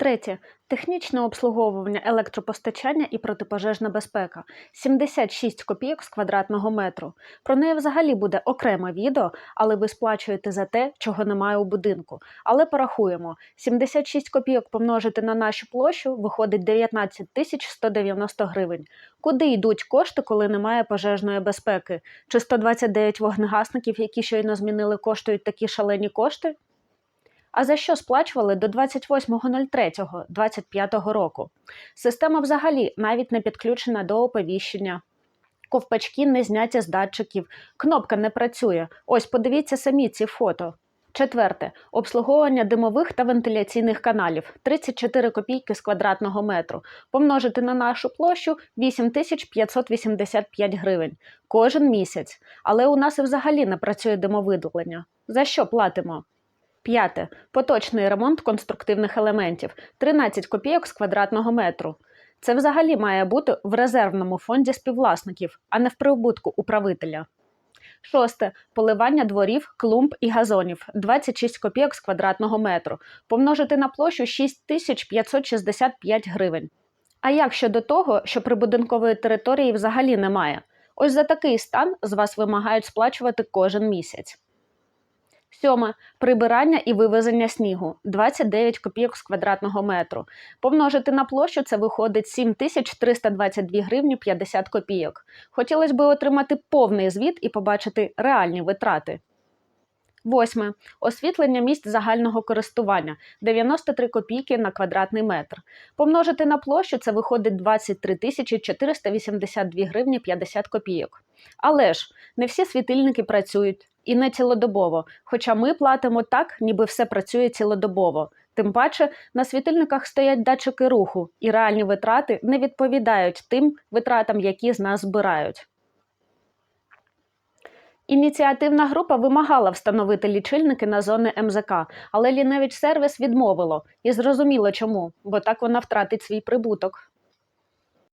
Третє. Технічне обслуговування електропостачання і протипожежна безпека 76 копійок з квадратного метру. Про неї взагалі буде окреме відео, але ви сплачуєте за те, чого немає у будинку. Але порахуємо: 76 копійок помножити на нашу площу виходить 19 тисяч 190 гривень. Куди йдуть кошти, коли немає пожежної безпеки? Чи 129 вогнегасників, які щойно змінили, коштують такі шалені кошти? А за що сплачували до 28.03.25 року? Система взагалі навіть не підключена до оповіщення. Ковпачки не зняті з датчиків, кнопка не працює. Ось подивіться самі ці фото. Четверте. Обслуговування димових та вентиляційних каналів 34 копійки з квадратного метру. Помножити на нашу площу 8585 гривень кожен місяць. Але у нас і взагалі не працює димовидалення. За що платимо? П'яте. Поточний ремонт конструктивних елементів 13 копійок з квадратного метру. Це взагалі має бути в резервному фонді співвласників, а не в прибутку управителя. Шосте. Поливання дворів, клумб і газонів 26 копійок з квадратного метру. Помножити на площу 6565 гривень. А як щодо того, що прибудинкової території взагалі немає? Ось за такий стан з вас вимагають сплачувати кожен місяць. Сьоме. Прибирання і вивезення снігу 29 копійок з квадратного метру. Помножити на площу це виходить 7322 гривні 50 копійок. Хотілося б отримати повний звіт і побачити реальні витрати. Восьме. Освітлення місць загального користування 93 копійки на квадратний метр. Помножити на площу це виходить 23 482 гривні 50 копійок. Але ж не всі світильники працюють і не цілодобово, хоча ми платимо так, ніби все працює цілодобово. Тим паче на світильниках стоять датчики руху, і реальні витрати не відповідають тим витратам, які з нас збирають. Ініціативна група вимагала встановити лічильники на зони МЗК, але Ліневич сервіс відмовило. І зрозуміло чому, бо так вона втратить свій прибуток.